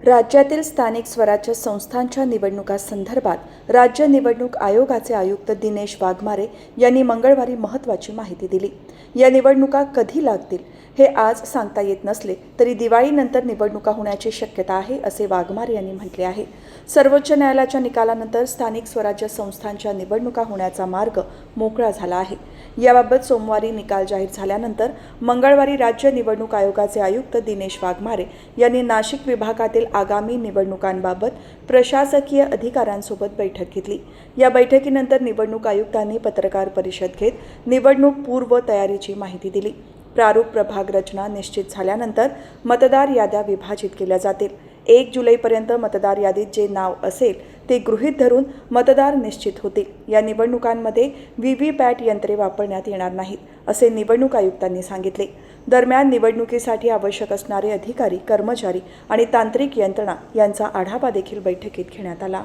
राज्यातील स्थानिक स्वराज्य संस्थांच्या निवडणुकांसंदर्भात राज्य निवडणूक आयोगाचे आयुक्त दिनेश वाघमारे यांनी मंगळवारी महत्त्वाची माहिती दिली. या निवडणुका कधी लागतील हे आज सांगता येत नसले तरी दिवाळीनंतर निवडणुका होण्याची शक्यता आहे असे वाघमारे यांनी म्हटले आहे. सर्वोच्च न्यायालयाच्या निकालानंतर स्थानिक स्वराज्य संस्थांच्या निवडणुका होण्याचा मार्ग मोकळा झाला आहे. याबाबत सोमवारी निकाल जाहीर झाल्यानंतर मंगळवारी राज्य निवडणूक आयोगाचे आयुक्त दिनेश वाघमारे यांनी नाशिक विभागातील आगामी निवडणुकांबाबत प्रशासकीय अधिकाऱ्यांसोबत बैठक घेतली. या बैठकीनंतर निवडणूक आयुक्तांनी पत्रकार परिषद घेत निवडणूक पूर्व तयारीची माहिती दिली. प्रारूप प्रभाग रचना निश्चित झाल्यानंतर मतदार याद्या विभाजित केल्या जातील. एक जुलैपर्यंत मतदार यादीत जे नाव असेल ते गृहीत धरून मतदार निश्चित होतील. या निवडणुकांमध्ये व्ही व्ही पॅट यंत्रे वापरण्यात येणार नाहीत असे निवडणूक आयुक्तांनी सांगितले. दरम्यान निवडणुकीसाठी आवश्यक असणारे अधिकारी कर्मचारी आणि तांत्रिक यंत्रणा यांचा आढावा देखील बैठकीत घेण्यात आला.